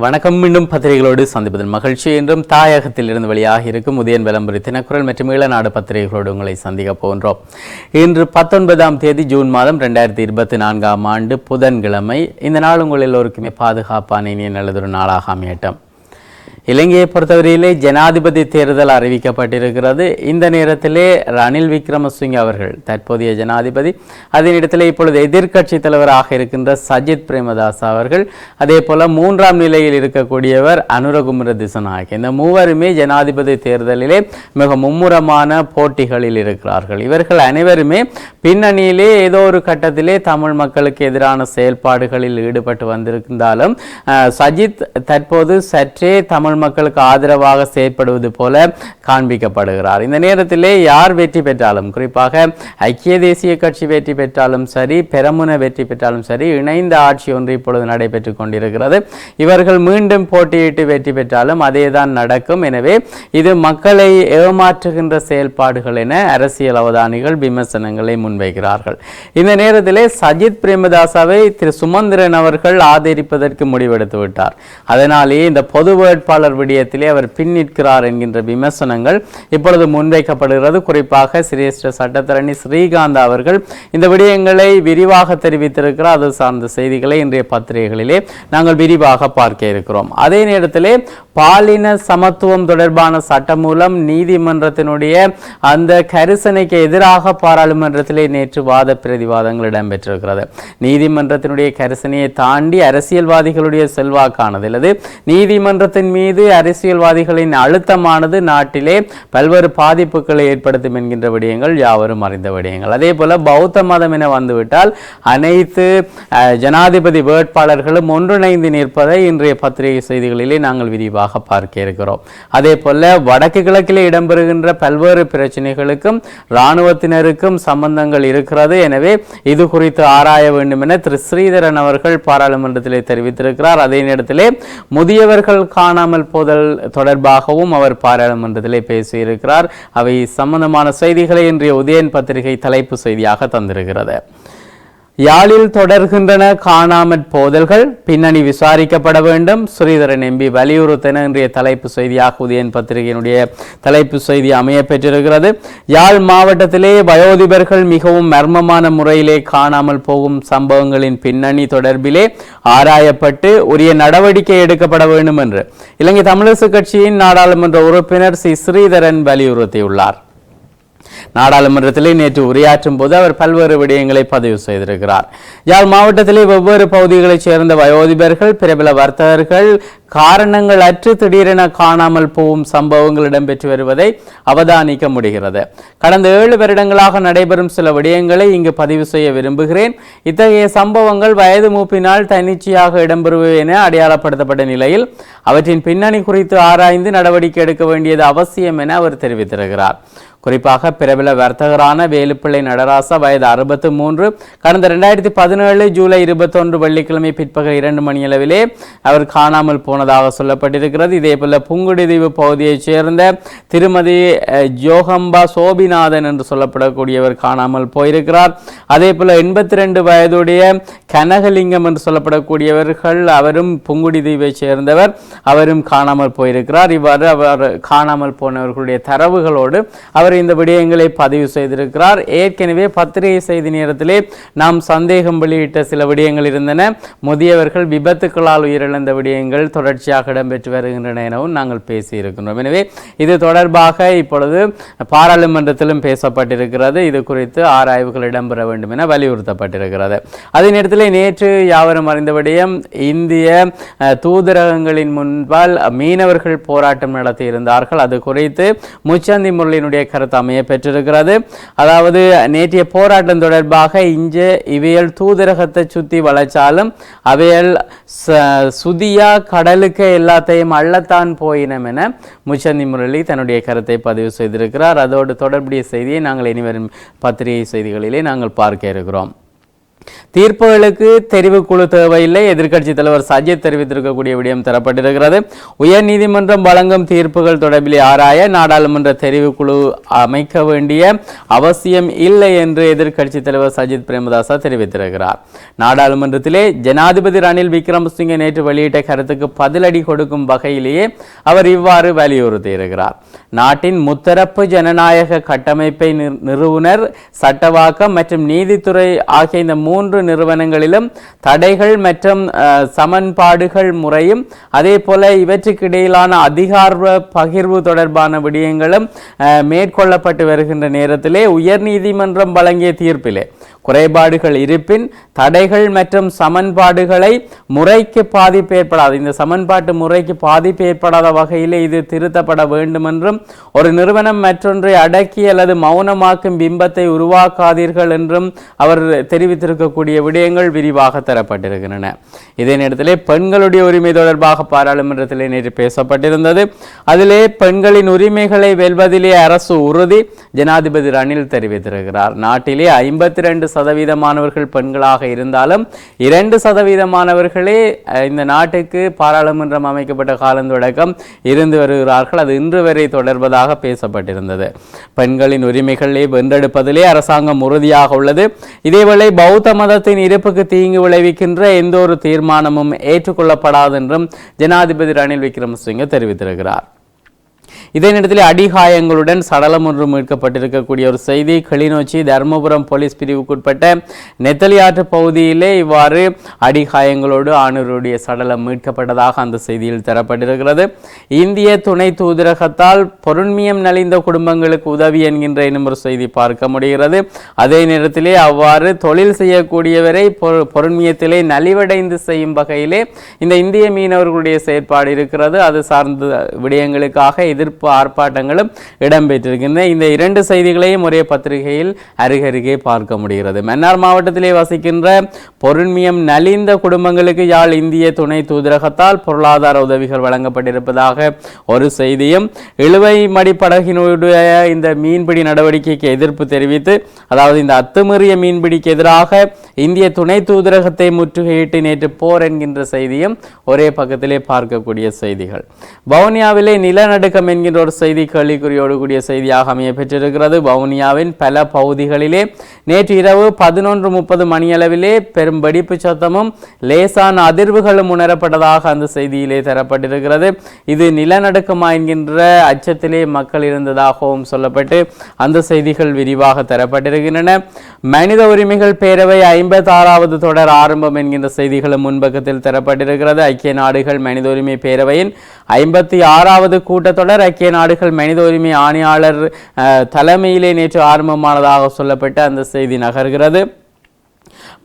வணக்கம். மீண்டும் பத்திரிகைகளோடு சந்திப்பதன் மகிழ்ச்சி. என்றும் தாயகத்தில் இருந்து வெளியாக இருக்கும் உதயன் விளம்பரி தினக்குரல் மற்றும் ஈழநாடு பத்திரிகைகளோடு உங்களை சந்திக்கப் போகின்றோம். இன்று பத்தொன்பதாம் தேதி ஜூன் மாதம் ரெண்டாயிரத்தி இருபத்தி நான்காம் ஆண்டு புதன்கிழமை. இந்த நாள் உங்கள் எல்லோருக்குமே பாதுகாப்பான இனிய நல்லதொரு நாளாக அமையட்டும். இலங்கையை பொறுத்தவரையிலே ஜனாதிபதி தேர்தல் அறிவிக்கப்பட்டிருக்கிறது. இந்த நேரத்திலே ரணில் விக்ரமசிங்க அவர்கள் தற்போதைய ஜனாதிபதி அதனிடத்திலே இப்பொழுது எதிர்க்கட்சி தலைவராக இருக்கின்ற சஜித் பிரேமதாஸ் அவர்கள் அதே போல மூன்றாம் நிலையில் இருக்கக்கூடியவர் அனுரகுமர திசநாயக். இந்த மூவருமே ஜனாதிபதி தேர்தலிலே மிக மும்முரமான போட்டிகளில் இருக்கிறார்கள். இவர்கள் அனைவருமே பின்னணியிலே ஏதோ ஒரு கட்டத்திலே தமிழ் மக்களுக்கு எதிரான செயல்பாடுகளில் ஈடுபட்டு வந்திருந்தாலும் சஜித் தற்போது சற்றே தமிழ் மக்களுக்கு ஆதரவாக செயற்படுவது போல காண்பிக்கப்படுகிறார். இந்த நேரத்திலே யார் வெற்றி பெற்றாலும் குறிப்பாக ஐக்கிய தேசிய கட்சி வெற்றி பெற்றாலும் சரி பெரமுன வெற்றி பெற்றாலும் சரி இணைந்த ஆட்சி ஒன்று இப்பொழுது நடைபெற்றுக் கொண்டிருக்கிறது. இவர்கள் மீண்டும் போட்டியிட்டு வெற்றி பெற்றாலும் அதே தான் நடக்கும். எனவே இது மக்களை ஏமாற்றுகின்ற செயல்பாடுகள் என அரசியல் அவதானிகள் விமர்சனங்களை முன்வைக்கிறார்கள். இந்த நேரத்திலே சஜித் பிரேமதாசாவை திரு சுமந்திரன் அவர்கள் ஆதரிப்பதற்கு முடிவெடுத்து விட்டார். அதனாலேயே இந்த பொது வேட்பாளர் விடயத்திலே அவர் பின்னிற்கிறார் என்கின்ற விமர்சனங்கள் இப்பொழுது முன்வைக்கப்படுகிறது. குறிப்பாக சிரேஷ்ட சட்டத்தரணி ஸ்ரீகாந்த் அவர்கள் இந்த விடயங்களை விரிவாக தெரிவித்திருக்கிறார். அது சார்ந்த செய்திகளை இன்றைய பத்திரிகைகளிலே நாங்கள் விரிவாக பார்க்க இருக்கிறோம். அதே நேரத்திலே பாலின சமத்துவம் தொடர்பான சட்டம் மூலம் நீதிமன்றத்தினுடைய அந்த கரிசனைக்கு எதிராக பாராளுமன்றத்திலே நேற்று வாத பிரதிவாதங்கள் இடம்பெற்றிருக்கிறது. நீதிமன்றத்தினுடைய கரிசனையை தாண்டி அரசியல்வாதிகளுடைய செல்வாக்கானது. அல்லது நீதிமன்றத்தின் மீது மீது அரசியல்வாதிகளின் அழுத்தமானது நாட்டிலே பல்வேறு பாதிப்புகளை ஏற்படுத்தும் என்கின்ற விடயங்கள் யாவரும் அறிந்த விடயங்கள். அதே போல பௌத்த மதம் என வந்துவிட்டால் அனைத்து ஜனாதிபதி வேட்பாளர்களும் ஒன்றிணைந்து நிற்பதை இன்றைய பத்திரிகை செய்திகளிலே நாங்கள் விரிவாக பார்க்க இருக்கிறோம். அதே போல வடக்கு கிழக்கிலே இடம்பெறுகின்ற பல்வேறு பிரச்சனைகளுக்கும் இராணுவத்தினருக்கும் சம்பந்தங்கள் இருக்கிறது. எனவே இது குறித்து ஆராய வேண்டும் என திரு. ஸ்ரீதரன் அவர்கள் பாராளுமன்றத்திலே தெரிவித்திருக்கிறார். அதே நேரத்திலே முதியவர்கள் காணாமல் போதல் தொடர்பாகவும் அவர் பாராளுமன்றத்திலே பேசியிருக்கிறார். அவை சம்பந்தமான செய்திகளை இன்றைய உதயன் பத்திரிகை தலைப்பு செய்தியாக தந்திருக்கிறது. யாழில் தொடர்கின்றன காணாமற் போதல்கள். பின்னணி விசாரிக்கப்பட வேண்டும். ஸ்ரீதரன் எம்பி வலியுறுத்தின இன்றைய தலைப்பு செய்தியாக உதயன் பத்திரிகையினுடைய தலைப்பு செய்தி அமைய பெற்றிருக்கிறது. யாழ் மாவட்டத்திலே வயோதிபர்கள் மிகவும் மர்மமான முறையிலே காணாமல் போகும் சம்பவங்களின் பின்னணி தொடர்பிலே ஆராயப்பட்டு உரிய நடவடிக்கை எடுக்கப்பட வேண்டும் என்று. இலங்கை தமிழரசு கட்சியின் நாடாளுமன்ற உறுப்பினர் சி. ஸ்ரீதரன் வலியுறுத்தியுள்ளார். நாடாளுமன்றத்திலே நேற்று உரையாற்றும் போது அவர் பல்வேறு விடயங்களை பதிவு செய்திருக்கிறார். யாழ் மாவட்டத்திலே வெவ்வேறு பகுதிகளைச் சேர்ந்த வயோதிபர்கள் பிரபல வர்த்தகர்கள் காரணங்கள் அற்று திடீரென காணாமல் போகும் சம்பவங்கள் இடம்பெற்று வருவதை அவதானிக்க முடிகிறது. கடந்த ஏழு வருடங்களாக நடைபெறும் சில விடயங்களை இங்கு பதிவு செய்ய விரும்புகிறேன். இத்தகைய சம்பவங்கள் வயது மூப்பினால் தன்னிச்சையாக இடம்பெறுவது என அடையாளப்படுத்தப்பட்ட நிலையில் அவற்றின் பின்னணி குறித்து ஆராய்ந்து நடவடிக்கை எடுக்க வேண்டியது அவசியம் என அவர் தெரிவித்திருக்கிறார். குறிப்பாக பிரபல வர்த்தகரான வேலுப்பிள்ளை நடராசா வயது அறுபத்து மூன்று. கடந்த ரெண்டாயிரத்தி பதினேழு ஜூலை இருபத்தொன்று வெள்ளிக்கிழமை பிற்பகல் இரண்டு மணியளவிலே அவர் காணாமல் போனதாக சொல்லப்பட்டிருக்கிறது. இதேபோல புங்குடிதீவு பகுதியைச் சேர்ந்த திருமதி ஜோகம்பா சோபிநாதன் என்று சொல்லப்படக்கூடியவர் காணாமல் போயிருக்கிறார். அதே போல எண்பத்தி ரெண்டு வயதுடைய கனகலிங்கம் என்று சொல்லப்படக்கூடியவர்கள் அவரும் புங்குடிதீவை சேர்ந்தவர் அவரும் காணாமல் போயிருக்கிறார். இவ்வாறு அவர் காணாமல் போனவர்களுடைய தரவுகளோடு அவர் இந்த விடயங்களை பதிவு செய்திருக்கிறார். ஏற்கனவே பத்திரிகை செய்தி நேரத்திலே நாம் சந்தேகம் வெளியிட்ட சில விடயங்கள் இருந்தன. முதியவர்கள் விபத்துக்களால் உயிரிழந்த விடயங்கள் தொடர்ச்சியாக இடம்பெற்று வருகின்றன எனவும் நாங்கள் பேசியிருக்கின்றோம். எனவே இது தொடர்பாக இப்பொழுது பாராளுமன்றத்திலும் பேசப்பட்டிருக்கிறது. இது குறித்து ஆராய்வுகள் இடம்பெற வேண்டும் என வலியுறுத்தப்பட்டிருக்கிறது. அதே நேரத்தில் நேற்று யாவரும் அறிந்த இந்திய தூதரகங்களின் முன்பால் மீனவர்கள் போராட்டம் நடத்தி இருந்தார்கள் அது குறித்து முச்சந்தி முரளியினுடைய கருத்து அமைய பெற்றிருக்கிறது. அதாவது நேற்றைய போராட்டம் தொடர்பாக இஞ்சு இவையல் தூதரகத்தை சுத்தி வளைச்சாலும் அவையல் ச- சுதியா கடலுக்கு எல்லாத்தையும் அள்ளத்தான் போயினம் என முச்சந்தி முரளி தன்னுடைய கருத்தை பதிவு செய்திருக்கிறார். அதோடு தொடர்புடைய செய்தியை நாங்கள் இனிவரும் பத்திரிகை செய்திகளிலே நாங்கள் பார்க்க இருக்கிறோம். தீர்ப்புகளுக்கு தெரிவுக்குழு தேவையில்லை. எதிர்க்கட்சி தலைவர் சஜித் தெரிவித்திருக்கக்கூடிய விடயம் தரப்பட்டிருக்கிறது. உயர் நீதிமன்றம் வழங்கும் தீர்ப்புகள் தொடர்பில் ஆராய நாடாளுமன்ற தெரிவுக்குழு அமைக்க வேண்டிய அவசியம் இல்லை என்று எதிர்க்கட்சித் தலைவர் சஜித் பிரேமதாசா தெரிவித்திருக்கிறார். நாடாளுமன்றத்திலே ஜனாதிபதி ரணில் விக்ரமசிங்கே நேற்று வெளியிட்ட கருத்துக்கு பதிலடி கொடுக்கும் வகையிலேயே அவர் இவ்வாறு வலியுறுத்தியிருக்கிறார். நாட்டின் முத்தரப்பு ஜனநாயக கட்டமைப்பை நிறுவனர் சட்டவாக்கம் மற்றும் நீதித்துறை ஆகிய இந்த மூன்று நிறுவனங்களிலும் தடைகள் மற்றும் அஹ், சமன்பாடுகள் முறையும் அதே போல இவற்றுக்கிடையிலான அதிகார பகிர்வு தொடர்பான விடயங்களும் அஹ், மேற்கொள்ளப்பட்டு வருகின்ற நேரத்திலே உயர்நீதிமன்றம் வழங்கிய தீர்ப்பிலே. குறைபாடுகள் இருப்பின் தடைகள் மற்றும் சமன்பாடுகளை முறைக்கு பாதிப்பு ஏற்படாது. இந்த சமன்பாட்டு முறைக்கு பாதிப்பு ஏற்படாத வகையிலே இது திருத்தப்பட வேண்டும் என்றும் ஒரு நிறுவனம் மற்றொன்றை அடக்கி அல்லது மௌனமாக்கும் பிம்பத்தை உருவாக்காதீர்கள் என்றும் அவர் தெரிவித்திருக்கக்கூடிய விடயங்கள் விரிவாக தரப்பட்டிருக்கின்றன. இதே நேரத்திலே பெண்களுடைய உரிமை தொடர்பாக பாராளுமன்றத்திலே நேற்று பேசப்பட்டிருந்தது. அதிலே பெண்களின் உரிமைகளை வெல்வதிலே அரசு உறுதி ஜனாதிபதி ரணில் தெரிவித்திருக்கிறார். நாட்டிலே ஐம்பத்தி ரெண்டு சதவீதமானவர்கள் பெண்களாக இருந்தாலும் இரண்டு சதவீதமானவர்களே இந்த நாட்டுக்கு பாராளுமன்றம் அமைக்கப்பட்ட காலம் தொடக்கம் இருந்து வருகிறார்கள். அது இன்று வரை தொடர்வதாக பேசப்பட்டிருந்தது. பெண்களின் உரிமைகளை வென்றெடுப்பதிலே அரசாங்கம் உறுதியாக உள்ளது. இதேவேளை பௌத்த மதத்தின் இருப்புக்கு தீங்கு விளைவிக்கின்ற எந்த ஒரு தீர்மானமும் ஏற்றுக்கொள்ளப்படாது என்றும் ஜனாதிபதி ரணில் விக்ரமசிங்க தெரிவித்திருக்கிறார். இதே நேரத்தில் அடிகாயங்களுடன் சடலம் ஒன்று மீட்கப்பட்டிருக்கக்கூடிய ஒரு செய்தி. கிளிநொச்சி தர்மபுரம் போலீஸ் பிரிவுக்குட்பட்ட நெத்தலியாற்று பகுதியிலே இவ்வாறு அடிகாயங்களோடு ஆணவருடைய சடலம் மீட்கப்பட்டதாக அந்த செய்தியில் தரப்பட்டிருக்கிறது. இந்திய துணை தூதரகத்தால் பொருண்மியம் நலிந்த குடும்பங்களுக்கு உதவி என்கின்ற இன்னும் ஒரு செய்தி பார்க்க முடிகிறது. அதே நேரத்திலே அவ்வாறு தொழில் செய்யக்கூடியவரை பொருண்மியத்திலே நலிவடைந்து செய்யும் வகையிலே இந்த இந்திய மீனவர்களுடைய செயற்பாடு இருக்கிறது. அது சார்ந்த விடயங்களுக்காக இது எதிர்ப்பு ஆர்ப்பாட்டங்களும் இடம்பெற்றிருக்கின்றன. இந்த இரண்டு செய்திகளையும் ஒரே பத்திரிகையில் அருகருகே பார்க்க முடிகிறது. மன்னார் மாவட்டத்திலே வசிக்கின்ற பொருண்மியம் நலிந்த குடும்பங்களுக்கு யாழ் இந்திய துணை தூதரகத்தால் பொருளாதார உதவிகள் வழங்கப்பட்டிருப்பதாக ஒரு செய்தியும் இழுவை மடிப்படகினுடைய இந்த மீன்பிடி நடவடிக்கைக்கு எதிர்ப்பு தெரிவித்து அதாவது இந்த அத்துமீறிய மீன்பிடிக்கு எதிராக இந்திய துணை தூதரகத்தை முற்றுகையிட்டு நேற்று போர் என்கின்ற செய்தியும் ஒரே பக்கத்திலே பார்க்கக்கூடிய செய்திகள். வவுனியாவிலே நிலநடுக்கம் என்கின்ற ஒரு செய்தி கேள்விக்குறியோடு கூடிய செய்தியாக அமைய பெற்றிருக்கிறது. வவுனியாவின் பல பகுதிகளிலே நேற்று இரவு பதினொன்று முப்பது மணியளவிலே பெரும் வெடிப்பு சத்தமும் லேசான அதிர்வுகளும் உணரப்பட்டதாக அந்த செய்தியிலே தரப்பட்டிருக்கிறது. இது நிலநடுக்கமா என்கின்ற அச்சத்திலே மக்கள் இருந்ததாகவும் சொல்லப்பட்டு அந்த செய்திகள் விரிவாக தரப்பட்டிருக்கின்றன. மனித உரிமைகள் பேரவை ஐம்பத்தாறாவது தொடர் ஆரம்பம் என்கின்ற செய்திகளும் முன்பக்கத்தில் தரப்பட்டிருக்கிறது. ஐக்கிய நாடுகள் மனித உரிமை பேரவையின் ஐம்பத்தி ஆறாவது கூட்டத்தொடர் ஐக்கிய நாடுகள் மனித உரிமை ஆணையாளர் தலைமையிலே நேற்று ஆரம்பமானதாக சொல்லப்பட்டு அந்த செய்தி நகர்கிறது.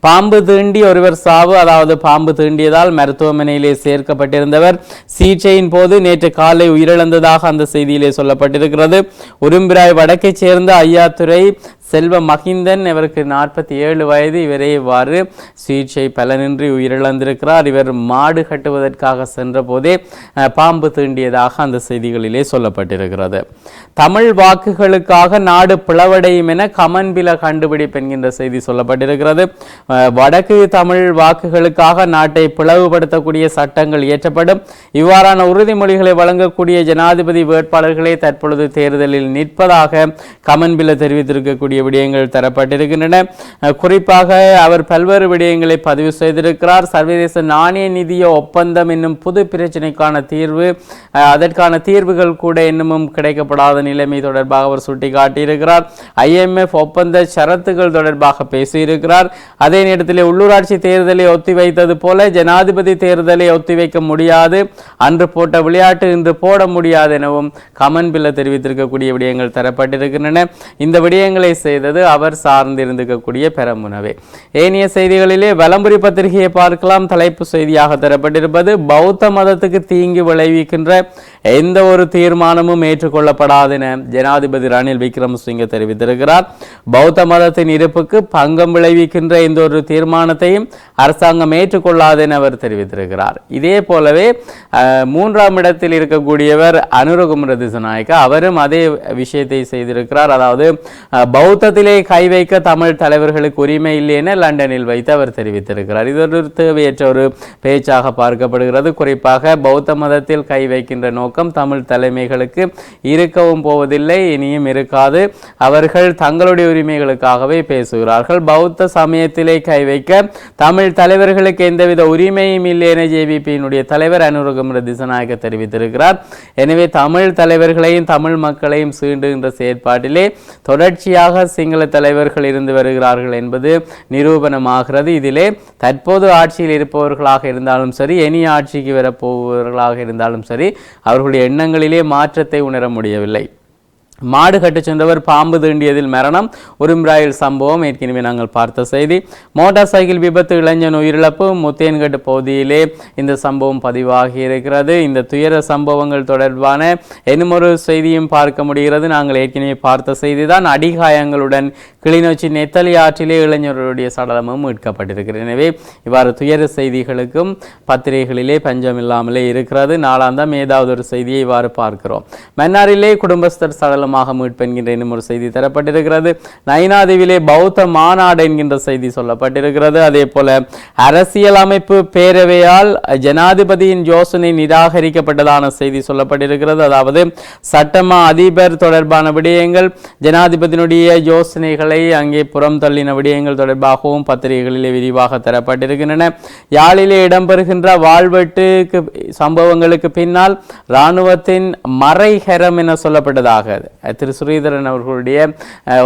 பாம்பு தீண்டி ஒருவர் சாவு அதாவது பாம்பு தீண்டியதால் மருத்துவமனையிலே சேர்க்கப்பட்டிருந்தவர். சிகிச்சையின் போது நேற்று காலை உயிரிழந்ததாக அந்த செய்தியிலே சொல்லப்பட்டிருக்கிறது. உரும்பிராய் வடக்கைச் சேர்ந்த ஐயாத்துறை செல்வ மகிந்தன் இவருக்கு நாற்பத்தி ஏழு வயது. இவரே இவ்வாறு சிகிச்சை பலனின்றி உயிரிழந்திருக்கிறார். இவர் மாடு கட்டுவதற்காக சென்ற போதே பாம்பு தீண்டியதாக அந்த செய்திகளிலே சொல்லப்பட்டிருக்கிறது. தமிழ் வாக்குகளுக்காக நாடு பிளவடையும் என கமன்பில கண்டுபிடிப்பு என்கின்ற செய்தி சொல்லப்பட்டிருக்கிறது. அஹ், வடக்கு தமிழ் வாக்குகளுக்காக நாட்டை பிளவுபடுத்தக்கூடிய சட்டங்கள் இயற்றப்படும். இவ்வாறான உறுதிமொழிகளை வழங்கக்கூடிய ஜனாதிபதி வேட்பாளர்களே தற்பொழுது தேர்தலில் நிற்பதாக கமன்பில தெரிவித்திருக்கக்கூடிய கூடிய விடயங்கள் தரப்பட்டிருக்கின்றன. குறிப்பாக அவர் பல்வேறு விடயங்களை பதிவு செய்திருக்கிறார். சர்வதேச நாணய நிதிய ஒப்பந்தம் என்னும் புது பிரச்சனைக்கான தீர்வு அதற்கான தீர்வுகள் கூட இன்னமும் கிடைக்கப்படாத நிலைமை தொடர்பாக அவர் சுட்டிக்காட்டியிருக்கிறார். ஐஎம்எஃப் ஒப்பந்த ஷரத்துகள் தொடர்பாக பேசியிருக்கிறார். அதே நேரத்தில் உள்ளூராட்சி தேர்தலை ஒத்திவைத்தது போல ஜனாதிபதி தேர்தலை ஒத்திவைக்க முடியாது. அன்று போட்ட விளையாட்டு இன்று போட முடியாது எனவும் கமன் பில்ல தெரிவித்திருக்கக்கூடிய விடயங்கள் தரப்பட்டிருக்கின்றன. இந்த விடயங்களை செய்தது அவர் சார்ந்திருந்திருக்கக்கூடிய பெரமுனவே. ஏனைய செய்திகளிலே வலம்புரி பத்திரிகையை பார்க்கலாம். தலைப்பு செய்தியாக தரப்பட்டிருப்பது பௌத்த மதத்துக்கு தீங்கு விளைவிக்கின்ற எந்த ஒரு தீர்மானமும் ஏற்றுக்கொள்ளப்படாது என ஜனாதிபதி ரணில் விக்ரமசிங்க தெரிவித்திருக்கிறார். பௌத்த மதத்தின் இருப்புக்கு பங்கம் விளைவிக்கின்ற எந்த ஒரு தீர்மானத்தையும் அரசாங்கம் ஏற்றுக்கொள்ளாது என அவர் தெரிவித்திருக்கிறார். இதே போலவே அஹ், மூன்றாம் இடத்தில் இருக்கக்கூடியவர் அனுரகுமர நாயக்கா அவரும் அதே விஷயத்தை செய்திருக்கிறார். அதாவது பௌத்த பௌத்தத்திலே கை வைக்க தமிழ் தலைவர்களுக்கு உரிமை இல்லை என லண்டனில் வைத்து அவர் தெரிவித்திருக்கிறார். இது ஒரு தேவையற்ற ஒரு பேச்சாக பார்க்கப்படுகிறது. குறிப்பாக பௌத்த மதத்தில் கை வைக்கின்ற நோக்கம் தமிழ் தலைமைகளுக்கு இருக்கவும் போவதில்லை இனியும் இருக்காது. அவர்கள் தங்களுடைய உரிமைகளுக்காகவே பேசுகிறார்கள். பௌத்த சமயத்திலே கை வைக்க தமிழ் தலைவர்களுக்கு எந்தவித உரிமையும் இல்லை என ஜேபிபியினுடைய தலைவர் அனுரகுமர திசநாயக்க தெரிவித்திருக்கிறார். எனவே தமிழ் தலைவர்களையும் தமிழ் மக்களையும் சீண்டுகின்ற செயற்பாட்டிலே தொடர்ச்சியாக சிங்கள தலைவர்கள் இருந்து வருகிறார்கள் என்பது நிரூபணமாகிறது. இதிலே தற்போது ஆட்சியில் இருப்பவர்களாக இருந்தாலும் சரி இனி ஆட்சிக்கு வரப்போவர்களாக இருந்தாலும் சரி அவர்களுடைய எண்ணங்களிலே மாற்றத்தை உணர முடியவில்லை. மாடு கட்டுச் சென்றவர் பாம்பு தீண்டியதில் மரணம். உரும்ராயில் சம்பவம் ஏற்கனவே நாங்கள் பார்த்த செய்தி. மோட்டார் சைக்கிள் விபத்து இளைஞன் உயிரிழப்பு முத்தேன்கட்டு பகுதியிலே இந்த சம்பவம் பதிவாகி இருக்கிறது. இந்த துயர சம்பவங்கள் தொடர்பான என்னமொரு செய்தியும் பார்க்க முடிகிறது. நாங்கள் ஏற்கனவே பார்த்த செய்தி தான் அடிகாயங்களுடன் கிளிநொச்சி நெத்தலி ஆற்றிலே இளைஞர்களுடைய சடலமும் மீட்கப்பட்டிருக்கிறது. எனவே இவ்வாறு துயர செய்திகளுக்கும் பத்திரிகைகளிலே பஞ்சம் இல்லாமலே இருக்கிறது. நாளாந்தாம் ஏதாவது ஒரு செய்தியை இவ்வாறு பார்க்கிறோம். மன்னாரிலே குடும்பஸ்தர் சடலமாக மூலமாக மீட்பு என்கின்ற இன்னும் ஒரு செய்தி தரப்பட்டிருக்கிறது. நைனாதீவிலே பௌத்த மாநாடு என்கின்ற செய்தி சொல்லப்பட்டிருக்கிறது. அதே போல அரசியலமைப்பு பேரவையால் ஜனாதிபதியின் யோசனை நிராகரிக்கப்பட்டதான செய்தி சொல்லப்பட்டிருக்கிறது. அதாவது சட்டமா அதிபர் தொடர்பான விடயங்கள் ஜனாதிபதியினுடைய யோசனைகளை அங்கே புறம் தள்ளின விடயங்கள் தொடர்பாகவும் பத்திரிகைகளிலே விரிவாக தரப்பட்டிருக்கின்றன. யாழிலே இடம்பெறுகின்ற வாழ்வெட்டுக்கு சம்பவங்களுக்கு பின்னால் இராணுவத்தின் மறைஹரம் என சொல்லப்பட்டதாக திரு சுரீதரன் அவர்களுடைய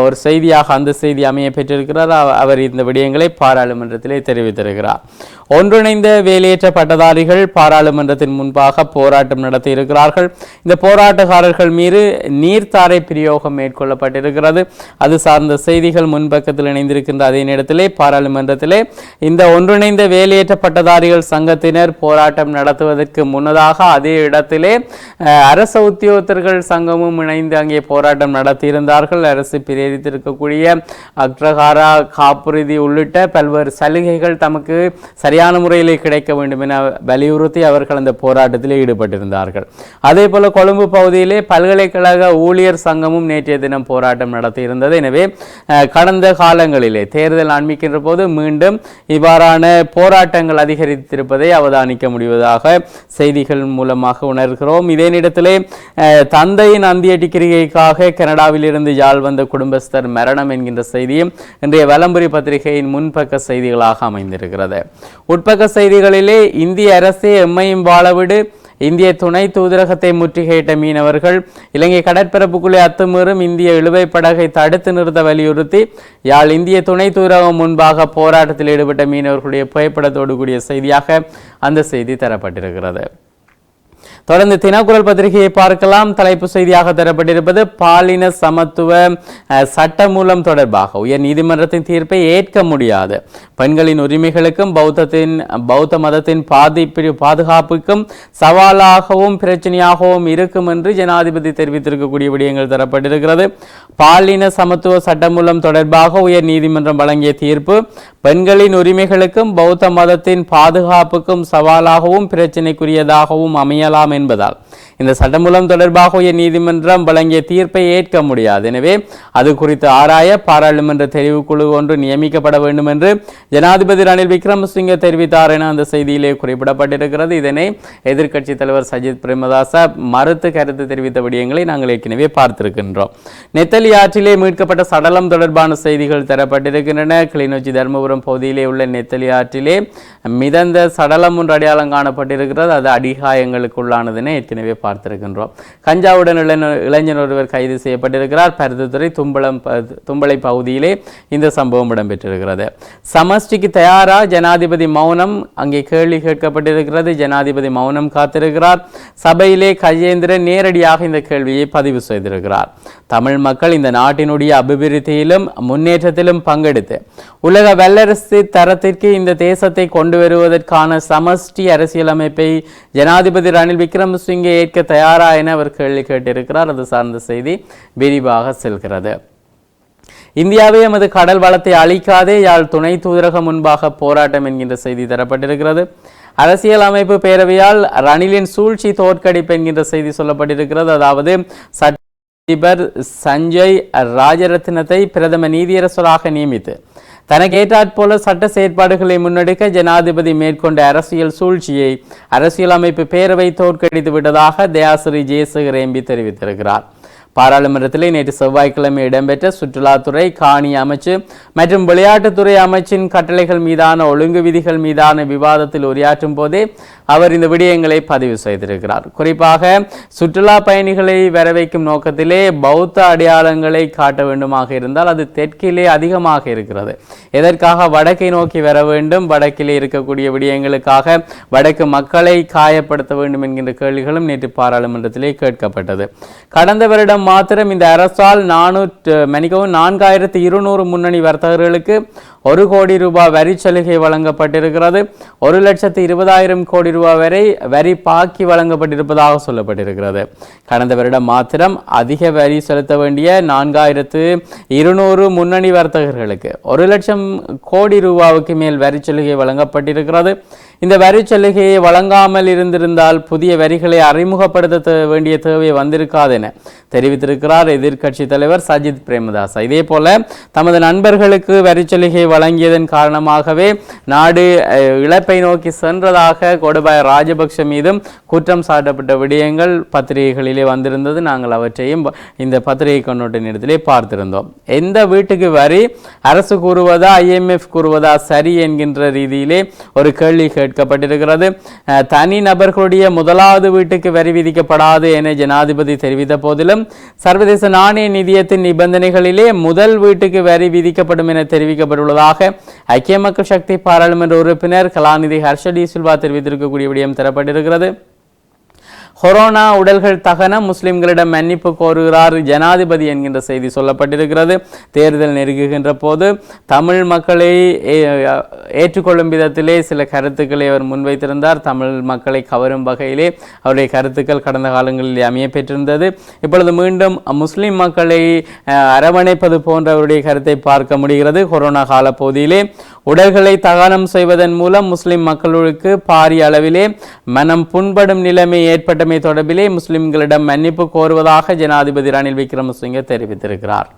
ஒரு செய்தியாக அந்த செய்தி அமைய பெற்றிருக்கிறார் அவர் இந்த விடயங்களை பாராளுமன்றத்திலே தெரிவித்திருக்கிறார். ஒன்றிணைந்த வேலையேற்ற பட்டதாரிகள் பாராளுமன்றத்தின் முன்பாக போராட்டம் நடத்தி இருக்கிறார்கள் இந்த போராட்டக்காரர்கள் மீது நீர்த்தாரை பிரயோகம் மேற்கொள்ளப்பட்டிருக்கிறது. அது சார்ந்த செய்திகள் முன்பக்கத்தில் இணைந்திருக்கின்ற அதே நேரத்திலே பாராளுமன்றத்திலே இந்த ஒன்றிணைந்த வேலையேற்ற பட்டதாரிகள் சங்கத்தினர் போராட்டம் நடத்துவதற்கு முன்னதாக அதே இடத்திலே அரச உத்தியோகத்தர்கள் சங்கமும் இணைந்து அங்கே போராட்டம் நடத்தியிருந்தார்கள். அரசு பிரேரித்திருக்கக்கூடிய அக்ரஹாரா காப்புறுதி உள்ளிட்ட பல்வேறு சலுகைகள் தமக்கு சரியான முறையிலே கிடைக்க வேண்டும் என வலியுறுத்தி அவர்கள் அந்த போராட்டத்தில் ஈடுபட்டிருந்தார்கள். அதே போல கொழும்பு பகுதியிலே பல்கலைக்கழக ஊழியர் சங்கமும் நேற்றைய தினம் போராட்டம் நடத்தியிருந்தது. எனவே கடந்த காலங்களிலே தேர்தல் ஆரம்பிக்கின்ற போது மீண்டும் இவ்வாறான போராட்டங்கள் அதிகரித்திருப்பதை அவதானிக்க முடிவதாக செய்திகள் மூலமாக உணர்கிறோம். இதே நேரத்திலே தந்தையின் அந்தியடி கிரிகைக்காக கனடாவிலிருந்து யாழ் வந்த குடும்பஸ்தர் மரணம் என்கின்ற செய்தியும் இன்றைய வலம்புரி பத்திரிகையின் முன்பக்க செய்திகளாக அமைந்திருக்கிறது. உட்பக்க செய்திகளிலே இந்திய அரசே எம்மையும் வாழவிடு. இந்திய துணை தூதரகத்தை முற்றுகையிட்ட மீனவர்கள் இலங்கை கடற்பரப்புக்குள்ளே அத்துமீறும் இந்திய இழுவை படகை தடுத்து நிறுத்த வலியுறுத்தி யாழ் இந்திய துணை தூதரகம் முன்பாக போராட்டத்தில் ஈடுபட்ட மீனவர்களுடைய புகைப்படத்தோடு கூடிய செய்தியாக அந்த செய்தி தரப்பட்டிருக்கிறது. தொடர்ந்து தினக்குரல் பத்திரிகையை பார்க்கலாம். தலைப்பு செய்தியாக தரப்பட்டிருப்பது பாலின சமத்துவ சட்டமூலம் தொடர்பாக. உயர் நீதிமன்றத்தின் தீர்ப்பை ஏற்க முடியாது. பெண்களின் உரிமைகளுக்கும் பௌத்தத்தின் பௌத்த மதத்தின் பாதிப்பு பாதுகாப்புக்கும் சவாலாகவும் பிரச்சனையாகவும் இருக்கும் என்று ஜனாதிபதி தெரிவித்திருக்கக்கூடிய விடயங்கள் தரப்பட்டிருக்கிறது. பாலின சமத்துவ சட்டமூலம் தொடர்பாக உயர் நீதிமன்றம் வழங்கிய தீர்ப்பு பெண்களின் உரிமைகளுக்கும் பௌத்த மதத்தின் பாதுகாப்புக்கும் சவாலாகவும் பிரச்சனைக்குரியதாகவும் அமையலாம் என்பதால். இந்த சட்டமூலம் தொடர்பாக உயர் நீதிமன்றம் வழங்கிய தீர்ப்பை ஏற்க முடியாது. எனவே அது குறித்து ஆராய பாராளுமன்ற தெரிவுக்குழு ஒன்று நியமிக்கப்பட வேண்டும் என்று ஜனாதிபதி ரணில் விக்ரமசிங்க தெரிவித்தார் என அந்த செய்தியிலே குறிப்பிடப்பட்டிருக்கிறது. இதனை எதிர்க்கட்சித் தலைவர் சஜித் பிரேமதாச மறுத்து கருத்து தெரிவித்த விடயங்களை நாங்கள் ஏற்கனவே பார்த்திருக்கின்றோம். நெத்தலி ஆற்றிலே மீட்கப்பட்ட சடலம் தொடர்பான செய்திகள் தரப்பட்டிருக்கின்றன. கிளிநொச்சி தருமபுரம் பகுதியிலே உள்ள நெத்தலி ஆற்றிலே மிதந்த சடலம் ஒன்று அடையாளம் காணப்பட்டிருக்கிறது. அது அடிகாயங்களுக்குள்ளான அடிகாயங்களுக்குள்ளானதுன்னு ஏற்கனவே பார்த்திருக்கின்றோம். கஞ்சாவுடன் இளைஞர் இளைஞர் ஒருவர் கைது செய்யப்பட்டிருக்கிறார். பருத்தித்துறை தும்பளம் தும்பளை பகுதியிலே இந்த சம்பவம் இடம்பெற்றிருக்கிறது. சமஷ்டிக்கு தயாரா? ஜனாதிபதி மௌனம். அங்கே கேள்வி கேட்கப்பட்டிருக்கிறது. ஜனாதிபதி மௌனம் காத்திருக்கிறார். சபையிலே கஜேந்திரன் நேரடியாக இந்த கேள்வியை பதிவு செய்திருக்கிறார். தமிழ் மக்கள் இந்த நாட்டினுடைய அபிவிருத்தியிலும் முன்னேற்றத்திலும் பங்கெடுத்து உலக வல்லரசு தரத்திற்கு இந்த தேசத்தை கொண்டு வருவதற்கான சமஷ்டி அரசியலமைப்பை ஜனாதிபதி ரணில் விக்ரமசிங்கே ஏற்க தயாரா என அவர் கேள்வி கேட்டிருக்கிறார். அது சார்ந்த செய்தி விரிவாக செல்கிறது. இந்தியாவே எமது கடல் வளத்தை அழிக்காதே யாழ் துணை தூதரகம் முன்பாக போராட்டம் என்கின்ற செய்தி தரப்பட்டிருக்கிறது. அரசியல் அமைப்பு பேரவையால் ரணிலின் சூழ்ச்சி தோற்கடிப்பு என்கின்ற செய்தி சொல்லப்பட்டிருக்கிறது. அதாவது சட்ட அதிபர் சஞ்சய் ராஜரத்னத்தை பிரதம நீதியரசராக நியமித்து தனக்கு ஏற்றாற்போல சட்ட செயற்பாடுகளை முன்னெடுக்க ஜனாதிபதி மேற்கொண்ட அரசியல் சூழ்ச்சியை அரசியலமைப்பு பேரவை தோற்கடித்து விட்டதாக தயாசிரி ஜெயசேகர் எம்பி தெரிவித்திருக்கிறார். பாராளுமன்றத்தில் நேற்று செவ்வாய்க்கிழமை இடம்பெற்ற சுற்றுலாத்துறை காணி அமைச்சு மற்றும் விளையாட்டுத்துறை அமைச்சின் கட்டளைகள் மீதான ஒழுங்கு விதிகள் மீதான விவாதத்தில் உரையாற்றும் போதே அவர் இந்த விடயங்களை பதிவு செய்திருக்கிறார். குறிப்பாக சுற்றுலா பயணிகளை வரவைக்கும் நோக்கத்திலே பௌத்த அடையாளங்களை காட்ட வேண்டுமாக இருந்தால் அது தெற்கிலே அதிகமாக இருக்கிறது. எதற்காக வடக்கை நோக்கி வர வேண்டும்? வடக்கிலே இருக்கக்கூடிய விடயங்களுக்காக வடக்கு மக்களை காயப்படுத்த வேண்டும் என்கின்ற கேள்விகளும் நேற்று பாராளுமன்றத்திலே கேட்கப்பட்டது. கடந்த வருடம் மாத்திரம் இந்த அரசால் நானூற்று மன்னிக்கவும் நான்காயிரத்து இருநூறு முன்னணி வர்த்தகர்களுக்கு ஒரு கோடி ரூபாய் வரி சலுகை வழங்கப்பட்டிருக்கிறது. ஒரு லட்சத்து இருபதாயிரம் கோடி ரூபாய் வரை வரி பாக்கி வழங்கப்பட்டிருப்பதாக சொல்லப்பட்டிருக்கிறது. கடந்த வருடம் மாத்திரம் அதிக வரி செலுத்த வேண்டிய நான்காயிரத்து இருநூறு முன்னணி வர்த்தகர்களுக்கு ஒரு லட்சம் கோடி ரூபாவுக்கு மேல் வரி சலுகை வழங்கப்பட்டிருக்கிறது. இந்த வரி சலுகையை வழங்காமல் இருந்திருந்தால் புதிய வரிகளை அறிமுகப்படுத்த வேண்டிய தேவை வந்திருக்காது என தெரிவித்திருக்கிறார் எதிர்க்கட்சி தலைவர் சஜித் பிரேமதாஸ். இதே போல தமது நண்பர்களுக்கு வரி சலுகை வழங்கியதன் காரணமாகவே நாடு இழப்பை நோக்கி சென்றதாக கோடபாய ராஜபக்ஷ மீதும் குற்றம் சாட்டப்பட்ட விடயங்கள் பத்திரிகைகளிலே வந்திருந்தது. நாங்கள் அவற்றையும் ப- இந்த பத்திரிகை கண்ணோட்ட நேரத்திலே பார்த்திருந்தோம். எந்த வீட்டுக்கு வரி அரசு கூறுவதா ஐஎம்எஃப் கூறுவதா சரி என்கின்ற ரீதியிலே ஒரு கேள்வி கேட்கப்பட்டிருக்கிறது. தனி நபர்களுடைய முதலாவது வீட்டுக்கு வரி விதிக்கப்படாது என ஜனாதிபதி தெரிவித்த போதிலும் சர்வதேச நாணய நிதியத்தின் நிபந்தனைகளிலே முதல் வீட்டுக்கு வரி விதிக்கப்படும் என தெரிவிக்கப்பட்டுள்ளதாக ஐக்கிய மக்கள் சக்தி பாராளுமன்ற உறுப்பினர் கலாநிதி ஹர்ஷடி சில்வா தெரிவித்திருக்கக்கூடிய விடயம் தரப்பட்டிருக்கிறது. கொரோனா உடல்கள் தகன முஸ்லிம்களிடம் மன்னிப்பு கோருகிறார் ஜனாதிபதி என்கின்ற செய்தி சொல்லப்பட்டிருக்கிறது. தேர்தல் நெருங்குகின்ற போது தமிழ் மக்களை ஏற்றுக்கொள்ளும் விதத்திலே சில கருத்துக்களை அவர் முன்வைத்திருந்தார். தமிழ் மக்களை கவரும் வகையிலே அவருடைய கருத்துக்கள் கடந்த காலங்களில் அமைய பெற்றிருந்தது. இப்பொழுது மீண்டும் முஸ்லிம் மக்களை அரவணைப்பது போன்ற அவருடைய கருத்தை பார்க்க முடிகிறது. கொரோனா காலப்பகுதியிலே உடல்களை தகனம் செய்வதன் மூலம் முஸ்லிம் மக்களுக்கு பாரிய அளவிலே மனம் புண்படும் நிலைமை ஏற்பட்டமை தொடர்பிலே முஸ்லிம்களிடம் மன்னிப்பு கோருவதாக ஜனாதிபதி ரணில் விக்ரமசிங்கே தெரிவித்திருக்கிறார்.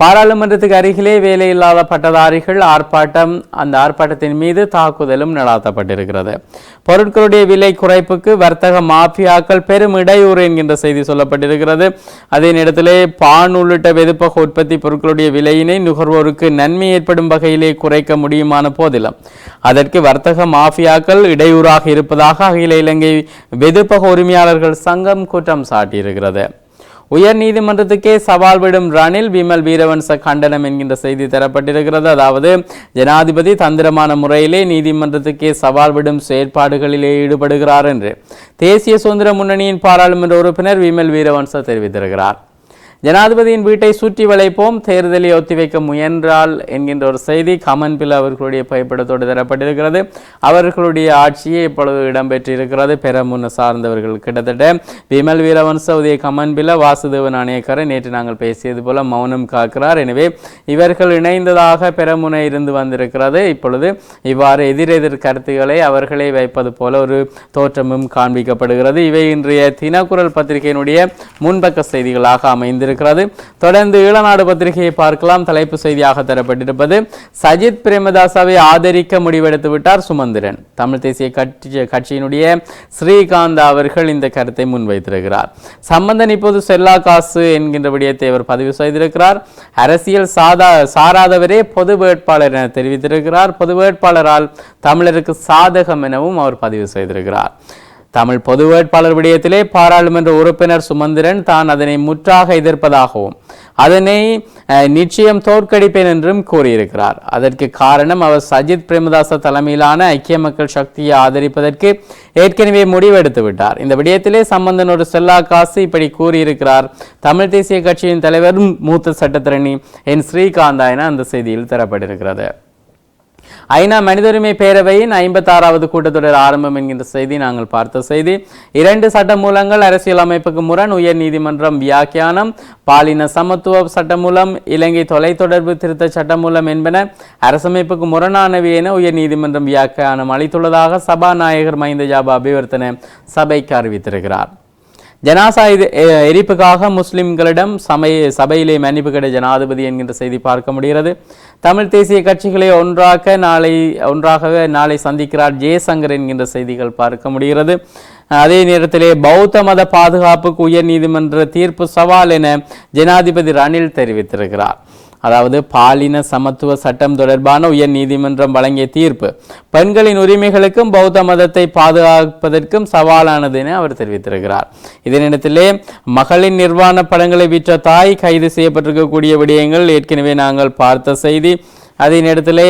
பாராளுமன்றத்துக்கு அருகிலே வேலையில்லாத பட்டதாரிகள் ஆர்ப்பாட்டம் அந்த ஆர்ப்பாட்டத்தின் மீது தாக்குதலும் நடாத்தப்பட்டிருக்கிறது. பொருட்களுடைய விலை குறைப்புக்கு வர்த்தக மாஃபியாக்கள் பெரும் இடையூறு என்கின்ற செய்தி சொல்லப்பட்டிருக்கிறது. அதே நேரத்திலே பான் உள்ளிட்ட வெதுப்பக உற்பத்தி பொருட்களுடைய விலையினை நுகர்வோருக்கு நன்மை ஏற்படும் வகையிலே குறைக்க முடியுமான போதிலும் அதற்கு வர்த்தக மாஃபியாக்கள் இடையூறாக இருப்பதாக அகில இலங்கை வெதுப்பக உரிமையாளர்கள் சங்கம் குற்றம் சாட்டியிருக்கிறது. உயர் நீதிமன்றத்துக்கே சவால் விடும் ரணில் விமல் வீரவன்ச கண்டனம் என்கின்ற செய்தி தரப்பட்டிருக்கிறது. அதாவது ஜனாதிபதி தந்திரமான முறையிலே நீதிமன்றத்துக்கே சவால் விடும் செயற்பாடுகளிலே ஈடுபடுகிறார் என்று தேசிய சுதந்திர முன்னணியின் பாராளுமன்ற உறுப்பினர் விமல் வீரவன்ச தெரிவித்திருக்கிறார். ஜனாதிபதியின் வீட்டை சுற்றி வளைப்போம். தேர்தலை ஒத்திவைக்க முயன்றால் என்கின்ற ஒரு செய்தி கமன் பில் அவர்களுடைய புகைப்படத்தோடு தரப்பட்டிருக்கிறது. அவர்களுடைய ஆட்சியே இப்பொழுது இடம்பெற்றிருக்கிறது. பெரமுன்ன சார்ந்தவர்கள் கிட்டத்தட்ட விமல் வீரவன்ச உதய கமன் பில வாசுதேவ நாணயக்கரை நேற்று நாங்கள் பேசியது போல மௌனம் காக்கிறார். எனவே இவர்கள் இணைந்ததாக பெரமுனை இருந்து வந்திருக்கிறது. இப்பொழுது இவ்வாறு எதிரெதிர் கருத்துக்களை அவர்களே வைப்பது போல ஒரு தோற்றமும் காண்பிக்கப்படுகிறது. இவை இன்றைய தினக்குரல் பத்திரிகையினுடைய முன்பக்க செய்திகளாக அமைந்திருக்கிறது. தொடர்ந்து ஈழநாடு பத்திரிகையை பார்க்கலாம். தலைப்பு செய்தியாக தரப்பட்டிருப்பது சஜித் பிரேமதாசாவை ஆதரிக்க முடிவெடுத்து விட்டார் சுமந்திரன். தமிழ் தேசிய கட்சி கட்சியினுடைய ஸ்ரீகாந்த் அவர்கள் இந்த கருத்தை முன்வைத்திருக்கிறார். சம்பந்தன் இப்போது செல்லா காசு என்கின்ற விடயத்தை அவர் பதிவு செய்திருக்கிறார். அரசியல் சாதா சாராதவரே பொது வேட்பாளர் என தெரிவித்திருக்கிறார். பொது வேட்பாளரால் தமிழருக்கு சாதகம் எனவும் அவர் பதிவு செய்திருக்கிறார். தமிழ் பொது வேட்பாளர் விடயத்திலே பாராளுமன்ற உறுப்பினர் சுமந்திரன் தான் அதனை முற்றாக எதிர்ப்பதாகவும் அதனை நிச்சயம் தோற்கடிப்பேன் என்றும் கூறியிருக்கிறார். அதற்கு காரணம் அவர் சஜித் பிரேமதாச தலைமையிலான ஐக்கிய மக்கள் சக்தியை ஆதரிப்பதற்கு ஏற்கனவே முடிவெடுத்து விட்டார். இந்த விடயத்திலே சம்பந்தன் ஒரு செல்லா காசு இப்படி கூறியிருக்கிறார். தமிழ் தேசிய கட்சியின் தலைவரும் மூத்த சட்டத்திரணி என் ஸ்ரீகாந்தா என அந்த செய்தியில் தரப்பட்டிருக்கிறது. ஐநா மனித உரிமை பேரவையின் ஐம்பத்தாறாவது கூட்டத்தொடர் ஆரம்பம் என்கின்ற செய்தி நாங்கள் பார்த்த செய்தி. இரண்டு சட்டமூலங்கள் அரசியல் அமைப்புக்கு முரண். உயர் நீதிமன்றம் வியாக்கியானம். பாலின சமத்துவ சட்டமூலம். இலங்கை தொலைத்தொடர்பு திருத்த சட்டமூலம் என்பன அரசமைப்புக்கு முரணானவை என உயர் நீதிமன்றம் வியாக்கியானம் அளித்துள்ளதாக சபாநாயகர் மஹிந்த ஜாபா அபிவர்த்தன சபைக்கு அறிவித்திருக்கிறார். ஜனாசா இது எரிப்புக்காக முஸ்லிம்களிடம் சமய சபையிலே மன்னிப்பு கிடை ஜனாதிபதி என்கின்ற செய்தி பார்க்க முடிகிறது. தமிழ் தேசிய கட்சிகளை ஒன்றாக்க நாளை ஒன்றாக நாளை சந்திக்கிறார் ஜெயசங்கர் என்கின்ற செய்திகள் பார்க்க முடிகிறது. அதே நேரத்திலே பௌத்த மத பாதுகாப்புக்கு உயர் நீதிமன்ற தீர்ப்பு சவால் என ஜனாதிபதி ரணில் தெரிவித்திருக்கிறார். அதாவது பாலின சமத்துவ சட்டம் தொடர்பான உயர் நீதிமன்றம் வழங்கிய தீர்ப்பு. பெண்களின் உரிமைகளுக்கும் பௌத்த மதத்தை பாதுகாப்பதற்கும் சவாலானது என அவர் தெரிவித்திருக்கிறார். இதனிடத்திலே மகளின் நிர்வாண படங்களை விற்ற தாய் கைது செய்யப்பட்டிருக்கக்கூடிய விடயங்கள் ஏற்கனவே நாங்கள் பார்த்த செய்தி. அதே நேரத்திலே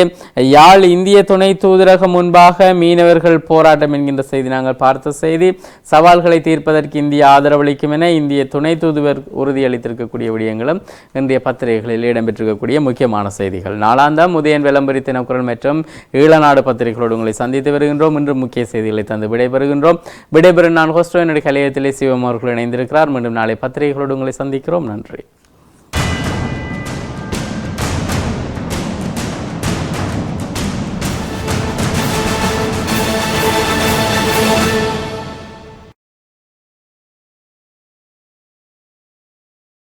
யாழ் இந்திய துணை தூதரகம் முன்பாக மீனவர்கள் போராட்டம் என்கின்ற செய்தி நாங்கள் பார்த்த செய்தி. சவால்களை தீர்ப்பதற்கு இந்தியா ஆதரவளிக்கும் என இந்திய துணை தூதுவர் உறுதியளித்திருக்கக்கூடிய விடயங்களும் இன்றைய பத்திரிகைகளில் இடம்பெற்றிருக்கக்கூடிய முக்கியமான செய்திகள். நாளாந்தாம் உதயன் விளம்பரி தினக்குரல் மற்றும் ஈழநாடு பத்திரிகைகளோடு உங்களை சந்தித்து வருகின்றோம். இன்று முக்கிய செய்திகளை தந்து விடைபெறுகின்றோம். விடைபெறும் நான் ஹோஸ்டோ என்னுடைய கலையத்திலே சிவம் அவர்கள் இணைந்திருக்கிறார். மீண்டும் நாளை பத்திரிகைகளோடு உங்களை சந்திக்கிறோம். நன்றி.